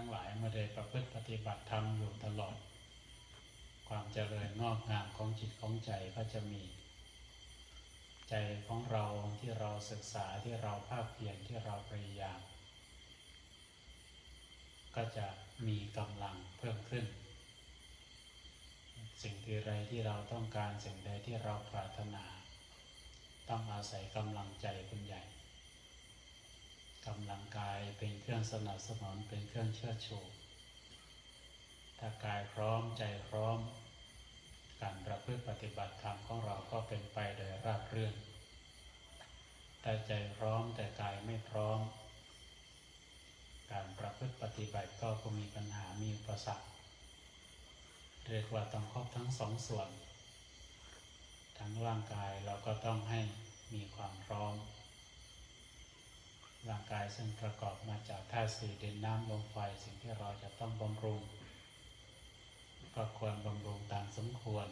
ทั้งหลายมื่อได้ประพฤติปฏิบัติธรรมอยู่ตลอด ความเจริญงอกงามของจิตของใจก็จะมี ใจของเราที่เราศึกษาที่เราภาคเพียรที่เราพยายาม ก็จะมีกำลังเพิ่มขึ้น สิ่งที่ใดที่เราต้องการสิ่งใดที่เราปรารถนา ต้องอาศัยกำลังใจเป็นใหญ่ กำลังกายเป็นเครื่องสนับสนุนเป็นเครื่องเชื่อชูถ้ากายพร้อมใจพร้อม การประพฤติปฏิบัติธรรมของเราก็เป็นไปโดยราบรื่นแต่ใจพร้อมแต่กายไม่พร้อม การประพฤติปฏิบัติก็คงมีปัญหามีอุปสรรคเรียกว่าต้องครอบทั้งสองส่วน ทั้งร่างกายเราก็ต้องให้มีความพร้อมางกายซึ่งประกอบมาจากธาตุสี่ดินน้ำลมไฟสิ่งที่เราจะต้องบำรุง ก็ควรบำรุงตามสมควร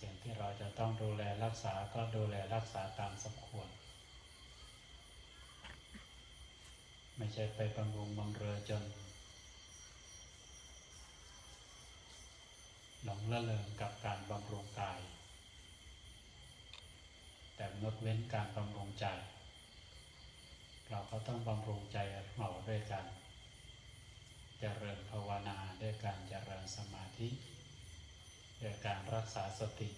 สิ่งที่เราจะต้องดูแลรักษาก็ดูแลรักษาตามสมควร ไม่ใช่ไปบำรุงบำเรอจน หลงละเลงกับการบำรุงกาย แต่งดเว้นการบำรุงใจ ก็ต้องบำรุงใจเราด้วยกันเจริญภาวนาด้วยการเจริญสมาธิด้วยการรักษาสติ